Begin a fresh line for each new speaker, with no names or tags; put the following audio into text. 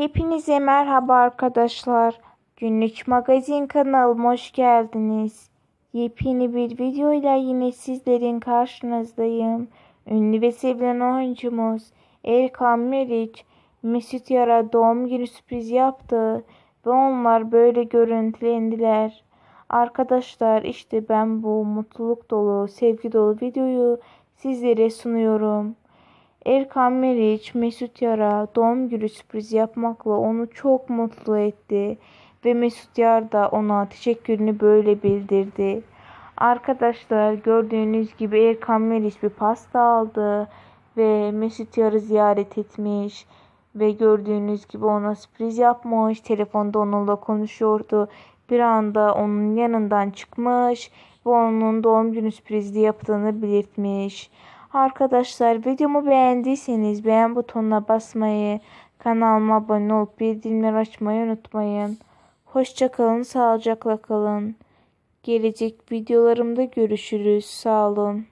Hepinize merhaba arkadaşlar. Günlük magazin kanalıma hoş geldiniz. Yepyeni bir videoyla yine sizlerin karşınızdayım. Ünlü ve sevilen oyuncumuz Erkan Meriç, Mesut Yar'a doğum günü sürpriz yaptı ve onlar böyle görüntülendiler. Arkadaşlar işte ben bu mutluluk dolu, sevgi dolu videoyu sizlere sunuyorum. Erkan Meriç, Mesut Yar'a doğum günü sürprizi yapmakla onu çok mutlu etti. Ve Mesut Yar da ona teşekkürünü böyle bildirdi. Arkadaşlar gördüğünüz gibi Erkan Meriç bir pasta aldı ve Mesut Yar'ı ziyaret etmiş. Ve gördüğünüz gibi ona sürpriz yapmış. Telefonda onunla konuşuyordu. Bir anda onun yanından çıkmış ve onun doğum günü sürprizi yaptığını belirtmiş. Arkadaşlar videomu beğendiyseniz beğen butonuna basmayı, kanalıma abone olup bildirimleri açmayı unutmayın. Hoşçakalın, sağlıcakla kalın. Gelecek videolarımda görüşürüz. Sağ olun.